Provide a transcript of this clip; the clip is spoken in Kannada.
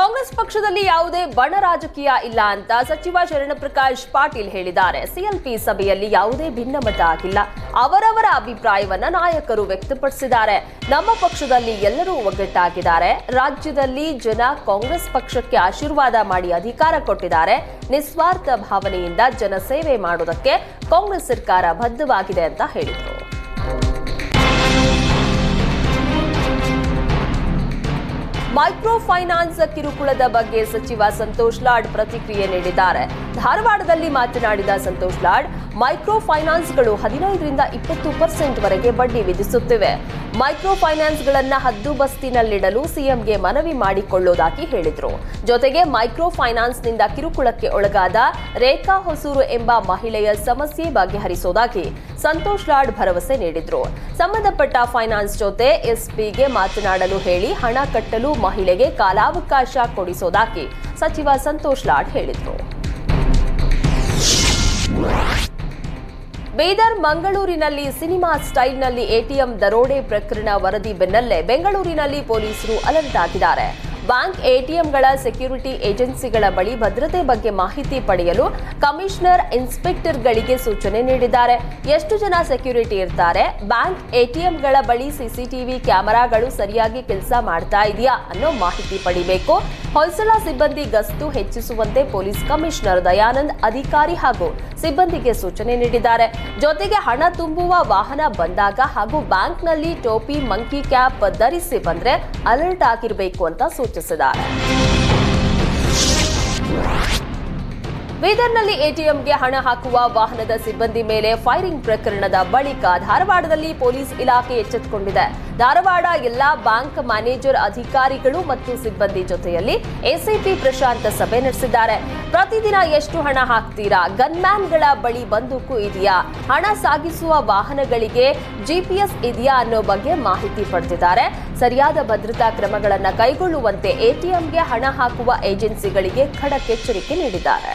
ಕಾಂಗ್ರೆಸ್ ಪಕ್ಷದಲ್ಲಿ ಯಾವುದೇ ಬಣ ರಾಜಕೀಯ ಇಲ್ಲ ಅಂತ ಸಚಿವ ಶರಣಪ್ರಕಾಶ್ ಪಾಟೀಲ್ ಹೇಳಿದ್ದಾರೆ. ಸಿಎಲ್ಪಿ ಸಭೆಯಲ್ಲಿ ಯಾವುದೇ ಭಿನ್ನಮತ ಆಗಿಲ್ಲ. ಅವರವರ ಅಭಿಪ್ರಾಯವನ್ನ ನಾಯಕರು ವ್ಯಕ್ತಪಡಿಸಿದ್ದಾರೆ. ನಮ್ಮ ಪಕ್ಷದಲ್ಲಿ ಎಲ್ಲರೂ ಒಗ್ಗಟ್ಟಾಗಿದ್ದಾರೆ. ರಾಜ್ಯದಲ್ಲಿ ಜನ ಕಾಂಗ್ರೆಸ್ ಪಕ್ಷಕ್ಕೆ ಆಶೀರ್ವಾದ ಮಾಡಿ ಅಧಿಕಾರ ಕೊಟ್ಟಿದ್ದಾರೆ. ನಿಸ್ವಾರ್ಥ ಭಾವನೆಯಿಂದ ಜನಸೇವೆ ಮಾಡುವುದಕ್ಕೆ ಕಾಂಗ್ರೆಸ್ ಸರ್ಕಾರ ಬದ್ಧವಾಗಿದೆ ಅಂತ ಹೇಳಿದರು. ಮೈಕ್ರೋ ಫೈನಾನ್ಸ್ ಕಿರುಕುಳದ ಬಗ್ಗೆ ಸಚಿವ ಸಂತೋಷ್ ಲಾಡ್ ಪ್ರತಿಕ್ರಿಯೆ ನೀಡಿದ್ದಾರೆ. ಧಾರವಾಡದಲ್ಲಿ ಮಾತನಾಡಿದ ಸಂತೋಷ್ ಲಾಡ್ ಮೈಕ್ರೋ ಫೈನಾನ್ಸ್ಗಳು ಹದಿನೈದರಿಂದ ಇಪ್ಪತ್ತು ಪರ್ಸೆಂಟ್ ವರೆಗೆ ಬಡ್ಡಿ ವಿಧಿಸುತ್ತಿವೆ. ಮೈಕ್ರೋ ಫೈನಾನ್ಸ್ಗಳನ್ನು ಹದ್ದುಬಸ್ತಿನಲ್ಲಿಡಲು ಸಿಎಂಗೆ ಮನವಿ ಮಾಡಿಕೊಳ್ಳುವುದಾಗಿ ಹೇಳಿದರು. ಜೊತೆಗೆ ಮೈಕ್ರೋ ಫೈನಾನ್ಸ್ನಿಂದ ಕಿರುಕುಳಕ್ಕೆ ಒಳಗಾದ ರೇಖಾ ಹೊಸೂರು ಎಂಬ ಮಹಿಳೆಯ ಸಮಸ್ಯೆ ಬಗೆಹರಿಸುವುದಾಗಿ ಸಂತೋಷ್ ಲಾಡ್ ಭರವಸೆ ನೀಡಿದರು. ಸಂಬಂಧಪಟ್ಟ ಫೈನಾನ್ಸ್ ಜೊತೆ ಎಸ್ಪಿಗೆ ಮಾತನಾಡಲು ಹೇಳಿ ಹಣ ಕಟ್ಟಲು ಮಹಿಳೆಗೆ ಕಾಲಾವಕಾಶ ಕೊಡಿಸೋದಾಗಿ ಸಚಿವ ಸಂತೋಷ್ ಲಾಡ್ ಹೇಳಿದ್ರು. ಬೀದರ್ ಮಂಗಳೂರಿನಲ್ಲಿ ಸಿನಿಮಾ ಸ್ಟೈಲ್ನಲ್ಲಿ ಎಟಿಎಂ ದರೋಡೆ ಪ್ರಕರಣ ವರದಿ ಬೆನ್ನಲ್ಲೇ ಬೆಂಗಳೂರಿನಲ್ಲಿ ಪೊಲೀಸರು ಅಲರ್ಟ್ ಆಗಿದ್ದಾರೆ ಬ್ಯಾಂಕ್ ಎಟಿಎಂಗಳ ಸೆಕ್ಯೂರಿಟಿ ಏಜೆನ್ಸಿಗಳ ಬಳಿ ಭದ್ರತೆ ಬಗ್ಗೆ ಮಾಹಿತಿ ಪಡೆಯಲು ಕಮಿಷನರ್ ಇನ್ಸ್ಪೆಕ್ಟರ್ಗಳಿಗೆ ಸೂಚನೆ ನೀಡಿದ್ದಾರೆ. ಎಷ್ಟು ಜನ ಸೆಕ್ಯೂರಿಟಿ ಇರ್ತಾರೆ? ಬ್ಯಾಂಕ್ ಎಟಿಎಂಗಳ ಬಳಿ ಸಿಸಿಟಿವಿ ಕ್ಯಾಮೆರಾಗಳು ಸರಿಯಾಗಿ ಕೆಲಸ ಮಾಡ್ತಾ ಇದೆಯಾ ಅನ್ನೋ ಮಾಹಿತಿ ಪಡಿಬೇಕು. ಹೊಯ್ಸಳ ಸಿಬ್ಬಂದಿ ಗಸ್ತು ಹೆಚ್ಚಿಸುವಂತೆ ಪೊಲೀಸ್ ಕಮಿಷನರ್ ದಯಾನಂದ್ ಅಧಿಕಾರಿ ಹಾಗೂ ಸಿಬ್ಬಂದಿಗೆ ಸೂಚನೆ ನೀಡಿದ್ದಾರೆ. ಜೊತೆಗೆ ಹಣ ತುಂಬುವ ವಾಹನ ಬಂದಾಗ ಹಾಗೂ ಬ್ಯಾಂಕ್ನಲ್ಲಿ ಟೋಪಿ, ಮಂಕಿ ಕ್ಯಾಪ್ ಧರಿಸಿ ಬಂದರೆ ಅಲರ್ಟ್ ಆಗಿರಬೇಕು ಅಂತ ಸೂಚಿಸಿದ್ದಾರೆ. ಬೀದರ್ನಲ್ಲಿ ಎಟಿಎಂಗೆ ಹಣ ಹಾಕುವ ವಾಹನದ ಸಿಬ್ಬಂದಿ ಮೇಲೆ ಫೈರಿಂಗ್ ಪ್ರಕರಣದ ಬಳಿಕ ಧಾರವಾಡದಲ್ಲಿ ಪೊಲೀಸ್ ಇಲಾಖೆ ಎಚ್ಚೆತ್ತುಕೊಂಡಿದೆ ಧಾರವಾಡ ಎಲ್ಲಾ ಬ್ಯಾಂಕ್ ಮ್ಯಾನೇಜರ್ ಅಧಿಕಾರಿಗಳು ಮತ್ತು ಸಿಬ್ಬಂದಿ ಜೊತೆಯಲ್ಲಿ ಎಸಿಪಿ ಪ್ರಶಾಂತ ಸಭೆ ನಡೆಸಿದ್ದಾರೆ. ಪ್ರತಿದಿನ ಎಷ್ಟು ಹಣ ಹಾಕ್ತೀರಾ? ಗನ್ಮ್ಯಾನ್ಗಳ ಬಳಿ ಬಂದೂಕು ಇದೆಯಾ? ಹಣ ಸಾಗಿಸುವ ವಾಹನಗಳಿಗೆ ಜಿಪಿಎಸ್ ಇದೆಯಾ ಅನ್ನೋ ಬಗ್ಗೆ ಮಾಹಿತಿ ಪಡೆದಿದ್ದಾರೆ. ಸರಿಯಾದ ಭದ್ರತಾ ಕ್ರಮಗಳನ್ನು ಕೈಗೊಳ್ಳುವಂತೆ ಎಟಿಎಂಗೆ ಹಣ ಹಾಕುವ ಏಜೆನ್ಸಿಗಳಿಗೆ ಖಡಕ್ ಎಚ್ಚರಿಕೆ ನೀಡಿದ್ದಾರೆ.